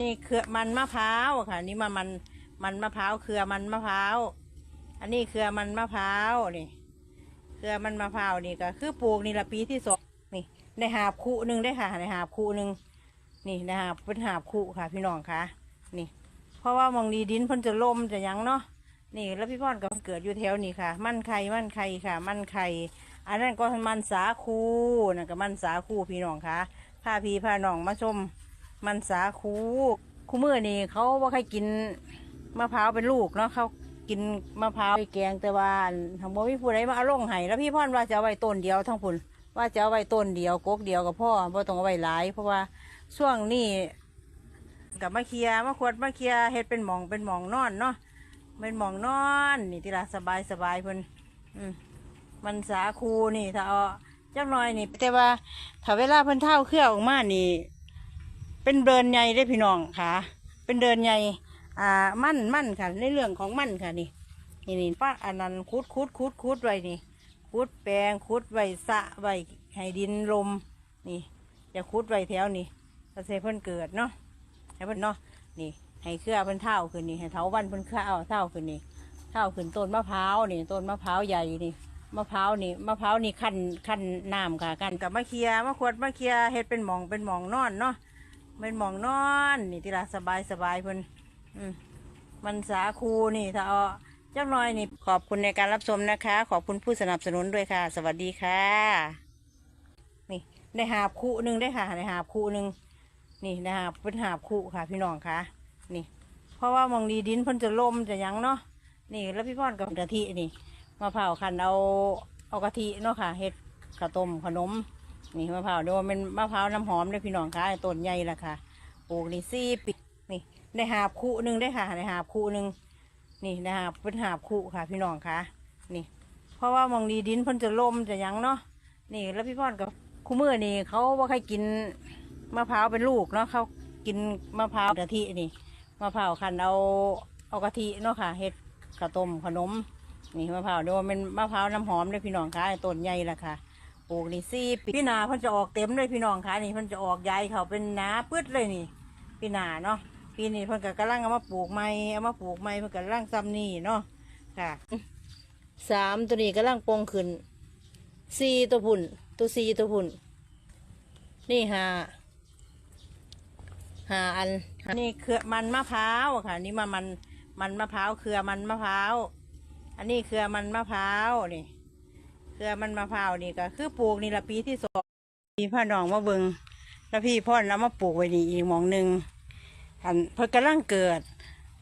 นี่เครือมันมะพร้าวค่ะ นี่มามันมันมะพร้าวเครือมันมะพร้าวอันนี้เครือมันมะพร้าวนี่ เครือมันมะพร้าวนี่ก็คือปลูกนี่ละปีที่สองนี่ได้หาบคูหนึ่งได้ค่ะได้หาบคูหนึ่งนี่ได้หาบเป็นหาบคูค่ะ พี่น้องค่ะนี่ เพราะว่ามองดีดินพิ่นจะล่มจะยังเนาะนี่ แล้วพี่พ่อนก็เกิดอยู่แถวนี้ค่ะ มันไข่มันไข่ค่ะ มันไข่อันนั้นก็มันสาคูนั่นก็มันสาคูพี่น้องค่ะพาพี่พาน้องมาชม มันสาคูคูมือนี่เขาว่าใครกินมะพร้าวเป็นลูกเนาะเขากินมะพร้าวไปแกงแต่ว่าทางบ่มีผู้ใดมาเอาลงให้แล้วพี่พ่อนว่าจะเอาไว้ต้นเดียวทั้งพุ่นว่าจะเอาไว้ต้นเดียวกกเดียวกับพ่อบ่ต้องเอาไว้หลาย เพราะว่าช่วงนี้กับมาเคียมาขวดมาเคียเฮ็ดเป็นหมองเป็นหมองนอนเนาะเป็นหมองนอนนี่ทีละสบายสบายเพิ่นอืมมันสาคูนี่ถ้าเอาจักหน่อยนี่แต่ว่าถ้าเวลาเพิ่นเท่าเครื่อออกมานี่ เป็นเดินใหญ่ได้พี่น้องค่ะ เป็นเดินใหญ่อ่ามั่นมั่นค่ะ ในเรื่องของมั่นค่ะนี่นี่นี่ป้าอันนั้นคุดคุดคุดคุดไว้นี่คุดแปลงคุดไว้สะไว้ให้ดินลมนี่จะคุดไว้แถวนี่ถ้าเซเพิ่นเกิดเนาะให้เพิ่นเนาะนี่ให้เครือเพิ่นเท่าขึ้นนี่ให้เท้าวันเพิ่นเครือเอาเท่าขึ้นนี่เท่าขึ้นต้นมะพร้าวนี่ต้นมะพร้าวใหญ่นี่มะพร้าวนี่มะพร้าวนี่ขั้นขั้นน้ำค่ะกันกับมะเคียมะขวดมะเคียเฮ็ดเป็นหมองเป็นหมองนอนเนาะ เป็นหมองนอน นี่ทีละสบายสบายเพิ่นมันสาคูนี่ถ้าเอาจักหน่อยนี่ ขอบคุณในการรับชมนะคะ ขอบคุณผู้สนับสนุนด้วยค่ะ สวัสดีค่ะ นี่ได้หาบคู่หนึ่งได้ค่ะได้หาบคู่หนึ่งนี่ได้หาบเป็นหาบคู่ค่ะ พี่น้องค่ะ นี่ เพราะว่ามองดีดินเพิ่นจะล่มจะยังเนาะนี่ แล้วพี่พ่อนกับกะทินี่มะพร้าคันเอาเอากะทิเนาะค่ะเฮ็ดข้าวต้มขนม นี่มะพร้าวเดี๋ยวมันมะพร้าวน้ำหอมเลยพี่น้องค่ะต้นใหญ่ละค่ะปลูกนี่สี่ปีนี่ได้หาบคู่หนึ่งได้ค่ะได้หาบคู่หนึ่งนี่ได้หาบเป็นหาบคู่ค่ะ พี่น้องค่ะ นี่ เพราะว่ามองดีดินพ่นจะล่มจะยังเนาะนี่ แล้วพี่พ่อนกับคู่มือนี่เขาว่าใครกินมะพร้าวเป็นลูกเนาะเขากินมะพร้าวกะทินี่มะพร้าวคันเอาเอากะทิเนาะค่ะเฮ็ดข้าวต้มขนม นี่มะพร้าวเดี๋ยวมันมะพร้าวน้ำหอมเลยพี่น้องค่ะต้นใหญ่ละค่ะ ปลูกนี่สี่ปีพี่นาเพิ่นจะออกเต็มเลยพี่น้องค่ะนี่เพิ่นจะออกใหญ่เขาเป็นหนาปืดเลยนี่ พี่นาเนาะปีนี้เพิ่นก็กำลังเอามาปลูกใหม่เอามาปลูกใหม่เพิ่นก็กำลังซ้ำนี่เนาะค่ะสามตัวนี้กำลังโปงขึ้นสี่ตัวพุ่นตัวสี่ตัวพุ่นนี่ห้าห้าอันนี่เคือมันมะพร้าวค่ะ นี่มามันมันมะพร้าวเครือมันมะพร้าว อันนี้เครือมันมะพร้าวนี่ เครือมันมะพร้าวนี่ก็คือปลูกนี่ละปีที่สองพี่พ่อน้องมาเบิงแล้วพี่พ่อแล้วมาปลูกไว้นี่อีกมองหนึ่งอันเพิ่นกำลังเกิด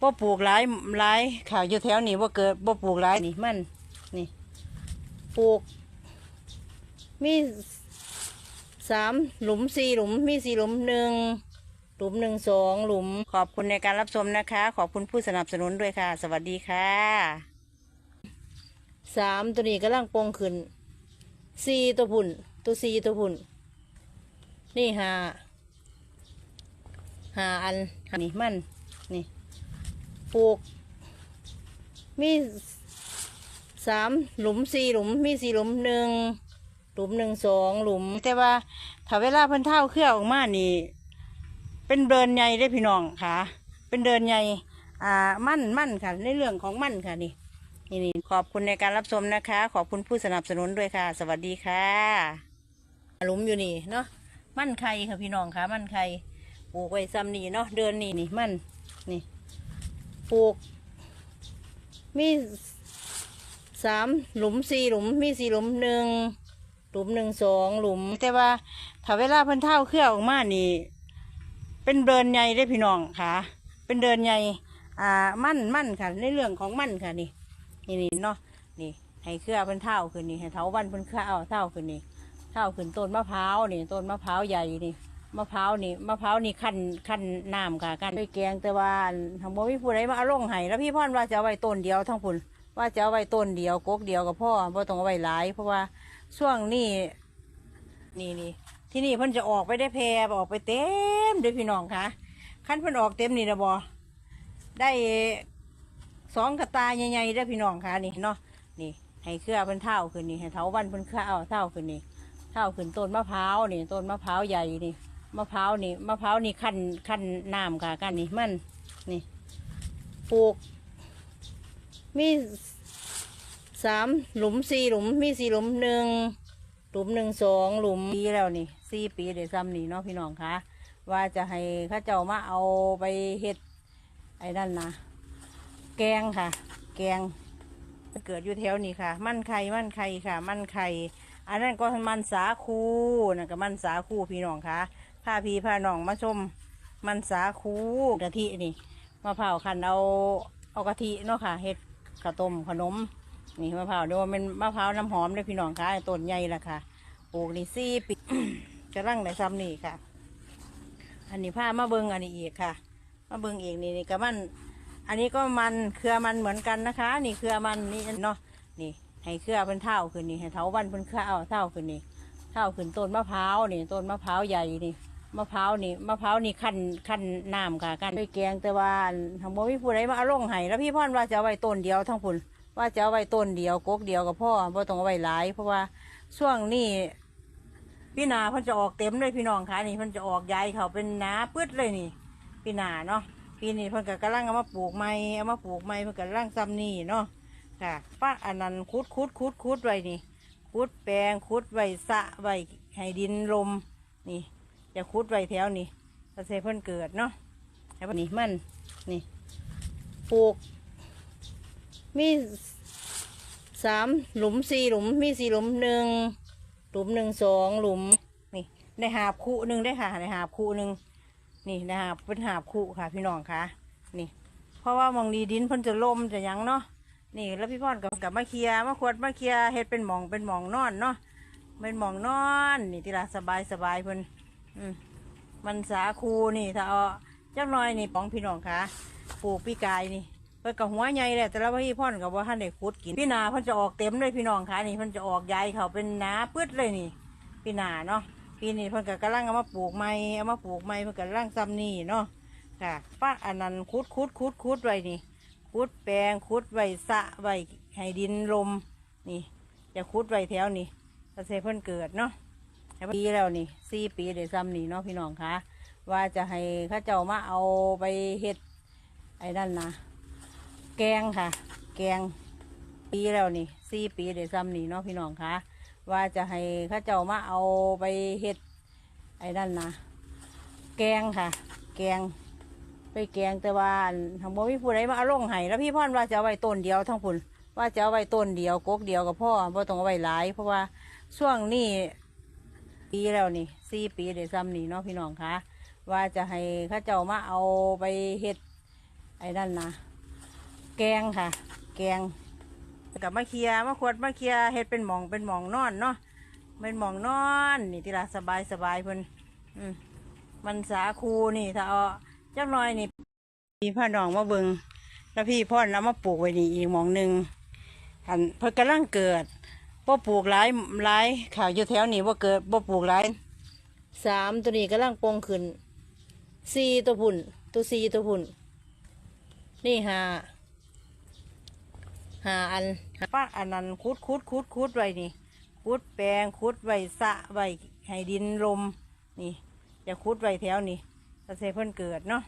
บ่ปลูกหลายหลายข่าวอยู่แถวนี้บ่เกิดบ่ปลูกหลายนี่มันนี่ปลูก มีสามหลุมสี่หลุมมีสี่หลุมหนึ่งหลุมหนึ่งสองหลุมขอบคุณในการรับชมนะคะ ขอบคุณผู้สนับสนุนด้วยค่ะ สวัสดีค่ะ สามตัวนี้กำลังโปงขึ้นสี่ตัวพุ่น ตัวสี่ตัวพุ่น นี่ห้าห้าอันนี่มัน นี่ปลูก มีสามหลุมสี่หลุม มีสี่หลุมหนึ่งหลุมหนึ่งสองหลุม แต่ว่าถ้าเวลาเพิ่นเท่าเครื่อออกมานี่ เป็นเดินใหญ่ได้พี่น้องค่ะ เป็นเดินใหญ่อ่ามั่นมั่นค่ะ ในเรื่องของมั่นค่ะนี่ นี่นี่ขอบคุณในการรับชมนะคะ ขอบคุณผู้สนับสนุนด้วยค่ะ สวัสดีค่ะหลุมอยู่นี่เนาะมั่นไข่ค่ะพี่น้องค่ะมั่นไข่ปลูกไว้ซ้ำนี่เนาะเดินนี่นี่มั่นนี่ปลูก มีสามหลุมสี่หลุมมีสี่หลุมหนึ่งหลุมหนึ่งสองหลุม แต่ว่าถ้าเวลาเพิ่นเท่าเครื่อออกมานี่ เป็นเดินใหญ่ได้พี่น้องค่ะ เป็นเดินใหญ่อ่ามั่นมั่นค่ะ ในเรื่องของมั่นค่ะนี่ นี่นี่เนาะนี่ให้เครือเพิ่นเท่าขึ้นนี่ให้เท้าวันเพิ่นเครือเอาเท่าขึ้นนี่เท่าขึ้นต้นมะพร้าวนี่ต้นมะพร้าวใหญ่นี่มะพร้าวนี่มะพร้าวนี่ขั้นขั้นน้ำค่ะกันด้วยแกงแต่ว่าทางบ่มีผู้ใดมาเอาลงให้แล้วพี่พ่อนว่าจะเอาไว้ต้นเดียวทั้งพุ่นว่าจะเอาไว้ต้นเดียวกกเดียวกับพ่อบ่ต้องเอาไว้หลาย เพราะว่าช่วงนี้นี่นี่ที่นี่เพิ่นจะออกไปได้แพร่ออกไปเต็มเด้วยพี่น้องค่ะขั้นเพิ่นออกเต็มนี่นะบอได้ สองกระตาใหญ่ๆได้อพี่น้องค่ะนี่เนาะนี่ ให้เครือเพิ่นเท่าขึ้นนี่ให้เท้าวันเพิ่นเครือเอาเท่าขึ้นนี่เท่าขึ้นต้นมะพร้าวนี่ต้นมะพร้าวใหญ่นี่มะพร้าวนี่มะพร้าวนี่ขั้นขั้นน้ำค่ะกันนี่มันนี่ปลูก มีสามหลุมสี่หลุมมีสี่หลุมหนึ่งหลุมหนึ่งสองหลุมปีแล้วนี่สี่ปีเดี๋ยวซ้ำนี่เนาะพี่น้องคะว่าจะให้เข้าเจ้ามาเอาไปเฮ็ดไอ้นั่นนะ แกงค่ะ แกงเกิดอยู่แถวนี้ค่ะ มันไข่มันไข่ค่ะ มันไข่อันนั้นก็มันสาคูนั่นก็มันสาคูพี่น้องค่ะพาพี่พาน้องมาชมมันสาคูกะทินี่มะพร้าวคันเอาเอากะทิเนาะค่ะเฮ็ดข้าวต้มขนม นี่มะพร้าวเดี๋ยวมันมะพร้าวน้ำหอมเลยพี่น้องค่ะต้นใหญ่ละค่ะปลูกนี่สี่ปีกำลังในซ้ำนี่ค่ะ อันนี้ผ้ามาเบิงอันนี้อีกค่ะ มาเบิงอีกนี่นี่ก็มัน อันนี้ก็มันเครือมันเหมือนกันนะคะ นี่เครือมันนี่เนาะนี่ให้เครือเป็นเท่าขึ้นนี่ให้เถาวันเป็นเครือเอาเท่าขึ้นนี่เท่าขึ้นต้นมะพร้าวนี่ต้นมะพร้าวใหญ่นี่มะพร้าวนี่มะพร้าวนี่ขั้นขั้นน้ำค่ะกันไปแกงแต่ว่าทางบ่มีผู้ใดมาเอาลงให้แล้วพี่พ่อนว่าจะเอาไว้ต้นเดียวทั้งพุ่นว่าจะเอาไว้ต้นเดียวกกเดียวกับพ่อบ่ต้องเอาไว้หลาย เพราะว่าช่วงนี้พี่นาเพิ่นจะออกเต็มเลยพี่น้องค่ะนี่เพิ่นจะออกใหญ่เขาเป็นหนาปื้ดเลยนี่ พี่นาเนาะ ปีนี้เพิ่นก็กำลังเอามาปลูกใหม่เอามาปลูกใหม่เพิ่นก็กำลังซ้ำนี่เนาะค่ะป้าอันนั้นคุดคุดคุดคุดไว้นี่คุดแปลงคุดไว้สะไว้ให้ดินลมนี่ จะคุดไว้แถวนี่ก็ใส่เพิ่นเกิดเนาะแล้วนี่มันนี่ปลูก มีสามหลุมสี่หลุมมีสี่หลุมหนึ่งหลุมหนึ่งสองหลุมนี่ได้หาบคู่หนึ่งได้ค่ะได้หาบคู่หนึ่ง นี่นะครับเป็นหาบคู่ค่ะ พี่น้องค่ะ นี่ เพราะว่ามองดีดินเพิ่นจะล่มจะยังเนาะนี่ แล้วพี่พ่อนกับกับมาเคลียมาขวดมาเคลียเฮ็ดเป็นหมองเป็นหมองนอนเนาะเป็นหมองนอน นี่ทีละสบายสบายเพิ่นอืมมันสาคูนี่ถ้าเอาจักหน่อยนี่ปองพี่น้องค่ะปลูกปีกายนี่เพิ่นกับหัวใหญ่แหละแต่ละพี่พ่อนกับว่าท่านได้ขุดกินพี่นาเพิ่นจะออกเต็มเลยพี่น้องค่ะนี่เพิ่นจะออกใหญ่เขาเป็นหนาปืดเลยนี่ พี่นาเนาะ ปีนี้เพิ่นก็กำลังเอามาปลูกใหม่เอามาปลูกใหม่เพิ่นก็กำลังซ้ำนี่เนาะค่ะป้าอันนั้นคุดคุดคุดคุดไว้นี่คุดแปลงคุดไว้สะไว้ให้ดินลมนี่ จะคุดไว้แถวนี่ก็ใส่เพิ่นเกิดเนาะปีแล้วนี่สี่ปีเดี๋ยวซ้ำนี่เนาะพี่น้องคะว่าจะให้ข้าเจ้ามาเอาไปเฮ็ดไอ้นั่นนะแกงค่ะ แกงปีแล้วนี่สี่ปีเดี๋ยวซ้ำนี่เนาะพี่น้องคะ ว่าจะให้ข้าเจ้ามาเอาไปเฮ็ดไอ้นั่นนะแกงค่ะ แกง ไปแกงแต่ว่าทางบ่มีผู้ใดมาเอาลงให้แล้วพี่พ่อนว่าจะเอาไว้ต้นเดียวทั้งพุ่นว่าจะเอาไว้ต้นเดียวกกเดียวกับพ่อบ่ต้องเอาไว้หลาย เพราะว่าช่วงนี้ปีแล้วนี่สี่ปีเดี๋ยวซ้ำนี่เนาะพี่น้องคะว่าจะให้ข้าเจ้ามาเอาไปเฮ็ดไอ้นั่นนะแกงค่ะ แกง กับมาเคลียมาขวดมาเคลียเฮ็ดเป็นหมองเป็นหมองนอนเนาะเป็นหมองนอน นี่ทีละสบายสบายเพิ่นอืมมันสาคูนี่ถ้าเอาจักหน่อยนี่พี่พ่อน้องมาเบิงแล้วพี่พ่อเอามาปลูกไว้นี่อีกหมองหนึ่งอันเพิ่นกำลังเกิดบ่ปลูกหลายหลายข่าวอยู่แถวนี้บ่เกิดบ่ปลูกหลายสามตัวนี้กำลังโปงขึ้นสี่ตัวพุ่นตัวสี่ตัวพุ่นนี่ห้า หาอันป้าอันนั้นคุดคุดคุดคุดไว้นี่คุดแปลงคุดไว้สะไว้ให้ดินลมนี่จะคุดไว้แถวนี่ก็ใส่เพิ่นเกิดเนาะ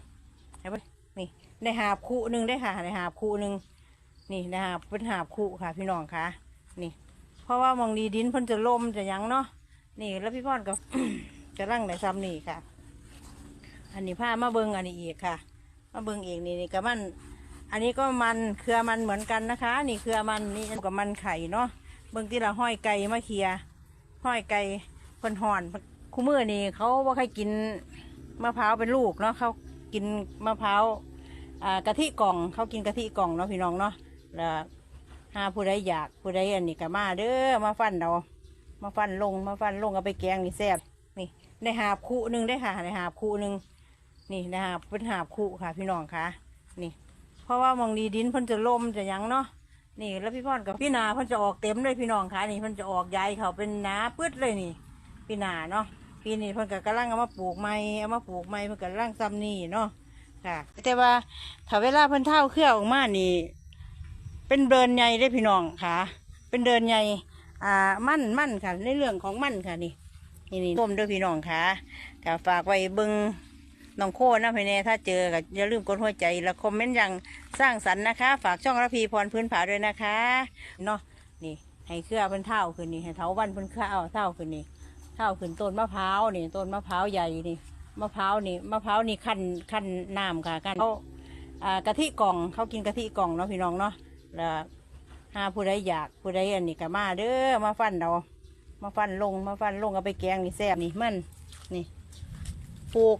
ให้เพิ่นนี่ได้หาบคู่หนึ่งได้ค่ะได้หาบคู่หนึ่งนี่ได้หาบเป็นหาบคู่ค่ะ พี่น้องค่ะ นี่ เพราะว่ามองดีดินเพิ่นจะลมจะยังเนาะนี่แล้วพี่พ่อนก็จะร่างในซ้ำนี่ค่ะ อันนี้ผ้ามาเบิงอันนี้อีกค่ะ มาเบิงอีกนี่นี่ก็มัน อันนี้ก็มันเครือมันเหมือนกันนะคะ นี่เครือมันนี่กับมันไข่เนาะเบื้องที่เราห้อยไก่มาเคียห้อยไก่เพิ่นห่อนคู่มือนี่เขาว่าใครกินมะพร้าวเป็นลูกเนาะเขากินมะพร้าวกะทิกล่องเขากินกะทิกล่องเนาะพี่น้องเนาะแล้วหาผู้ใดอยากผู้ใดอันนี้ก็มาเด้อมาฟันเรามาฟันลงมาฟันลงเอาไปแกงนี่แซ่บนี่ได้หาบคู่หนึ่งได้ค่ะได้หาบคู่หนึ่งนี่ได้หาบเป็นหาบคู่ค่ะ พี่น้องค่ะนี่ ราะว่ามองดีดินเพิ่นจะล่มจะหยังเนาะนี่แล้วพี่พ่อนกับพี่นาเพิ่นจะออกเต็มเลยพี่น้องค่ะนี่เพิ่นจะออกใหญ่เขาเป็นหนาปืดเลยนี่พี่นาเนาะปีนี้เพิ่นก็กำลังเอามาปลูกใหม่เอามาปลูกใหม่เพิ่นก็กำลังซ้ำนี่เนาะค่ะ แต่ว่าถ้าเวลาเพิ่นเท่าเครือออกมานี่ เป็นเดินใหญ่ได้พี่น้องค่ะ เป็นเดินใหญ่อ่ามั่นมั่นค่ะในเรื่องของมั่นค่ะนี่นี่นี่ต้มด้วยพี่น้องค่ะก็ฝากไว้เบิง น้องโคนะพี่เน่ถ้าเจอก็อย่าลืมกดหัวใจและคอมเมนต์อย่างสร้างสรรค์นะคะ ฝากช่องระพีพรพื้นผาด้วยนะคะเนาะนี่ให้เครือเป็นเท่าขึ้นนี่ให้เท้าวันเป็นข้าวเท่าขึ้นนี่เท่าขึ้นต้นมะพร้าวนี่ต้นมะพร้าวใหญ่นี่มะพร้าวนี่มะพร้าวนี่ขั้นขั้นน้ำค่ะกันเขาอ่ากะทิกล่องเขากินกะทิกล่องเนาะพี่น้องเนาะแล้วหาผู้ใดอยากผู้ใดอันนี้ก็มาเด้อมาฟันเรามาฟันลงมาฟันลงเอาไปแกงนี่แซ่บนี่มันนี่ปลูก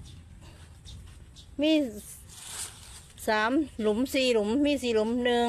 มีสามหลุมสี่หลุม มีสี่หลุมหนึ่ง